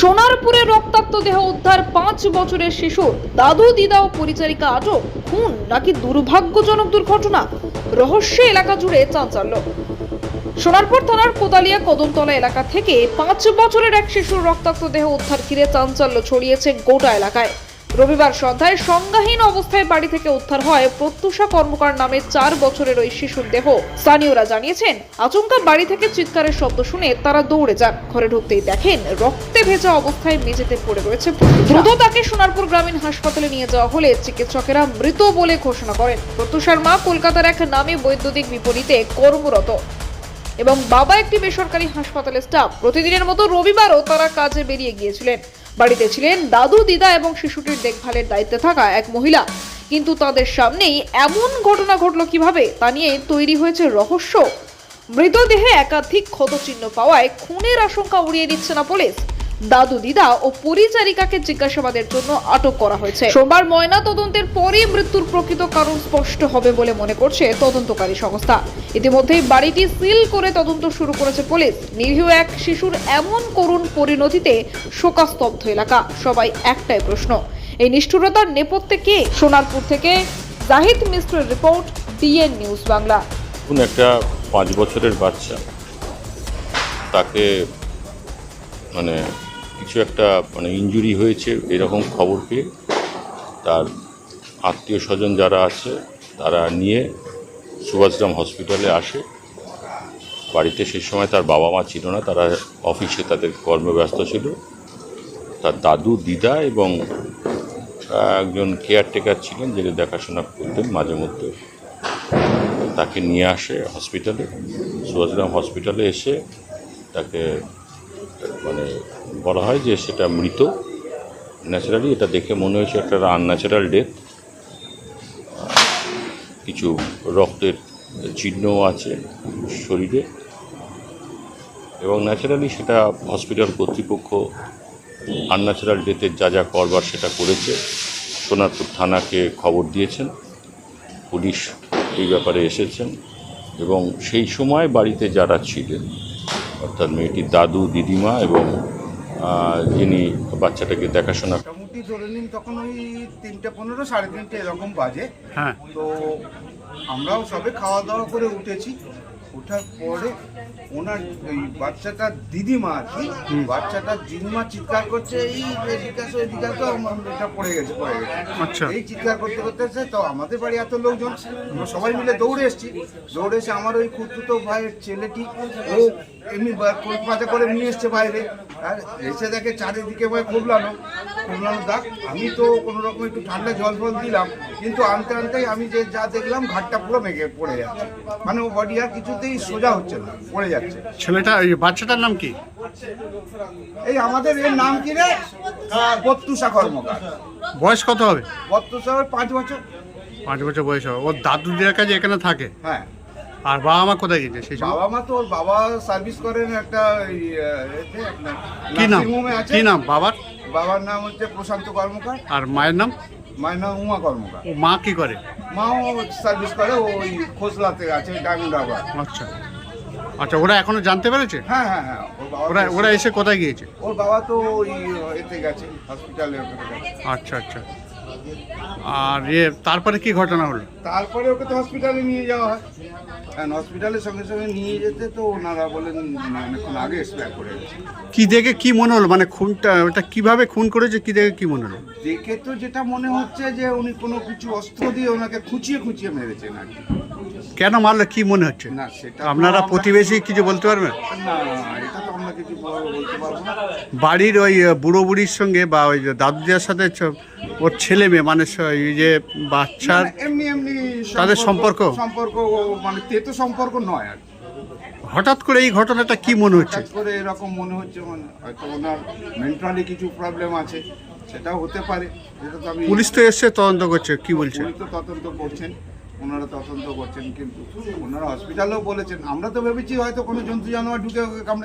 সোনারপুরে রক্তাক্ত দেহ উদ্ধার পাঁচ বছরের শিশু দাদু, দিদা ও পরিচারিকা আটক। খুন নাকি দুর্ভাগ্যজনক দুর্ঘটনা? রহস্যে এলাকা জুড়ে চাঞ্চল্য। সোনারপুর থানার কোদালিয়া কদমতলা এলাকা থেকে পাঁচ বছরের এক শিশুর রক্তাক্ত দেহ উদ্ধার ঘিরে চাঞ্চল্য ছড়িয়েছে গোটা এলাকায়। রবিবার সন্ধ্যায় সংজ্ঞাহীন অবস্থায় বাড়ি থেকে উদ্ধার হয় প্রত্যুষা কর্মকার নামে চার বছরের ওই শিশুর দেহ। স্থানীয়রা জানিয়েছেন আচমকা বাড়ি থেকে চিৎকারের শব্দ শুনে তারা দৌড়ে যান। ঘরে ঢুকতেই দেখেন রক্তে ভেজা অবস্থায় মেঝেতে পড়ে রয়েছে দ্রুত তাকে সোনারপুর গ্রামীণ হাসপাতালে নিয়ে যাওয়া হলে চিকিৎসকেরা মৃত বলে ঘোষণা করেন। প্রত্যুষার মা কলকাতার এক নামে বৈদ্যুতিক বিপরীতে কর্মরত এবং বাবা একটি বেসরকারি হাসপাতালের স্টাফ। প্রতিদিনের মতো রবিবারও তারা কাজে বেরিয়ে গিয়েছিলেন। বাড়িতে ছিলেন দাদু, দিদা এবং শিশুটির দেখভালের দায়িত্বে থাকা এক মহিলা। কিন্তু তাদের সামনেই এমন ঘটনা ঘটলো কীভাবে তা নিয়ে তৈরি হয়েছে রহস্য। মৃতদেহে একাধিক ক্ষতচিহ্ন পাওয়ায় খুনের আশঙ্কা উড়িয়ে দিচ্ছে না পুলিশ। দাদু, দিদা ও পরিচারিকাকে জিজ্ঞাসাবাদের জন্য আটক করা হয়েছে। সোমবার ময়না তদন্তের পরই মৃত্যুর প্রকৃত কারণ স্পষ্ট হবে বলে মনে করছে তদন্তকারী সংস্থা। ইতিমধ্যেই বাড়িটি সিল করে তদন্ত শুরু করেছে পুলিশ। নিরীহ এক শিশুর এমন করুণ পরিণতিতে শোকাস্তব্ধ এলাকা। সবাই একটাই প্রশ্ন, এই নিষ্ঠুরতার নেপথ্যে কে? সোনারপুর থেকে জাহিদ মিশ্রের রিপোর্ট, ডিএন নিউজ বাংলা। একটা পাঁচ বছরের বাচ্চা। তাকে মানে কিছু একটা মানে ইনজুরি হয়েছে, এরকম খবর পেয়ে তার আত্মীয় স্বজন যারা আছে, তারা নিয়ে সুভাষগ্রাম হসপিটালে আসে। বাড়িতে সেই সময় তার বাবা মা ছিল না, তারা অফিসে তাদের কর্মব্যস্ত ছিল। তার দাদু, দিদা এবং একজন কেয়ারটেকার ছিলেন যিনি দেখাশোনা করতেন মাঝে মধ্যে। তাকে নিয়ে আসে হসপিটালে সুভাষগ্রাম হসপিটালে এসে তাকে মানে বলা হয় যে সেটা মৃত। ন্যাচারালি এটা দেখে মনে হয়েছে একটা আনন্যাচারাল ডেথ কিছু রক্তের চিহ্নও আছে শরীরে। এবং ন্যাচারালি সেটা হসপিটাল কর্তৃপক্ষ আনন্যাচারাল ডেথের যা যা করবার সেটা করেছে। সোনারপুর থানাকে খবর দিয়েছেন। পুলিশ এই ব্যাপারে এসেছেন। এবং সেই সময় বাড়িতে যারা ছিলেন অর্থাৎ মেয়েটির দাদু দিদিমা এবং যিনি বাচ্চাটাকে দেখাশোনা মোটামুটি ধরে নিন তখন ওই তিনটে পনেরো সাড়ে তিনটে এরকম বাজে। হ্যাঁ। তো আমরাও সবে খাওয়া দাওয়া করে উঠেছি। ওঠার পরে ওনার ওই বাচ্চাটার দিদিমা আছে বাচ্চাটার দিদিমা চিৎকার করছে এই এদিকে আসো এদিকে আসো এটা পড়ে গেছে পড়ে গেছে। আচ্ছা। এই চিৎকার করতে করতে এসে তো আমাদের বাড়ি এত লোকজন আমরা সবাই মিলে দৌড়ে এসেছি। দৌড়ে এসে আমার ওই খুঁড়তুতো ভাইয়ের ছেলেটি ও এমনি পাতে করে নিয়ে এসছে বাইরে। আর এসে দেখে চারিদিকে ভাই খুবলানো খুবলানো দাগ। আমি তো কোনো রকম একটু ঠান্ডা জল ফল দিলাম কিন্তু আনতে আনতেই আমি যে যা দেখলাম ঘাটটা পুরো মেঘে পড়ে যাচ্ছে। মানে ও বডি আর কিছুতেই সোজা হচ্ছে না পড়ে যাচ্ছে। ছেলেটা এই বাচ্চাটার নাম কি? এই আমাদের এর নাম কি রে? বত্তুষা কর্মকার। বয়স কত হবে? বত্তুষা পাঁচ বছর। পাঁচ বছর বয়স হবে। ওর দাদু দিদার কাছে এখানে থাকে? হ্যাঁ। আর বাবা মা কোথায় গেছে সেই সময় বাবা মা তো ওর বাবা সার্ভিস করেন একটা কি নাম? কি নাম? বাবার? বাবার নাম হচ্ছে প্রশান্ত কর্মকার। আর মায়ের নাম? মায়ের নাম উমা কর্মকার। ও মা কি করে? মাও সার্ভিস করে ওই খোসলাতে আছে ডায়মন্ড হারবার আচ্ছা। আচ্ছা ওরা এখনও জানতে পেরেছে? হ্যাঁ হ্যাঁ হ্যাঁ। ওরা ওরা এসে কোথায় গিয়েছে? ওর বাবা তো ওই এতে গেছে হসপিটালে আচ্ছা আচ্ছা। আর ইয়ে তারপরে কি ঘটনা হলো? তারপরে ওকে তো হসপিটালে নিয়ে যাওয়া হয়। কারণ হসপিটালের সঙ্গে সঙ্গে নিয়ে যেতে তো ওনারা বলেন অনেকক্ষণ আগে এক্সপায়ার করে গেছে। কি দেখে কি মনে হলো? মানে খুনটা ওটা কীভাবে খুন করেছে কি দেখে কি মনে হলো? দেখে তো যেটা মনে হচ্ছে যে উনি কোনো কিছু অস্ত্র দিয়ে ওনাকে খুঁচিয়ে খুঁচিয়ে মেরেছেন আর কি। কেন মারলো? কি মনে হচ্ছে? না সেটা আপনারা প্রতিবেশী কিছু বলতে পারবেন? না এটা তো বাড়ির ওই বুড়ো বুড়ির সঙ্গে বা ওই দাদুদের সাথে ওর ছেলে মেয়ে মানে এই যে বাচ্চার এমনি এমনি তাদের সম্পর্ক? সম্পর্ক মানে তেতো সম্পর্ক নয় আর। হঠাৎ করে এই ঘটনাটা কি মনে হচ্ছে করে এরকম মনে হচ্ছে মানে হয়তো ওনার মেন্টালি কিছু প্রবলেম আছে সেটাও হতে পারে এটা তো আমি পুলিশ তো এসছে তদন্ত করছে কি বলছে তো তদন্ত করছেন ওনারা তদন্ত করছেন কিন্তু ওনারা হসপিটালেও বলেছেন আমরা তো ভেবেছি হয়তো কোনো জন্তু জানোয়ার ঢুকে ওকে কামড়ে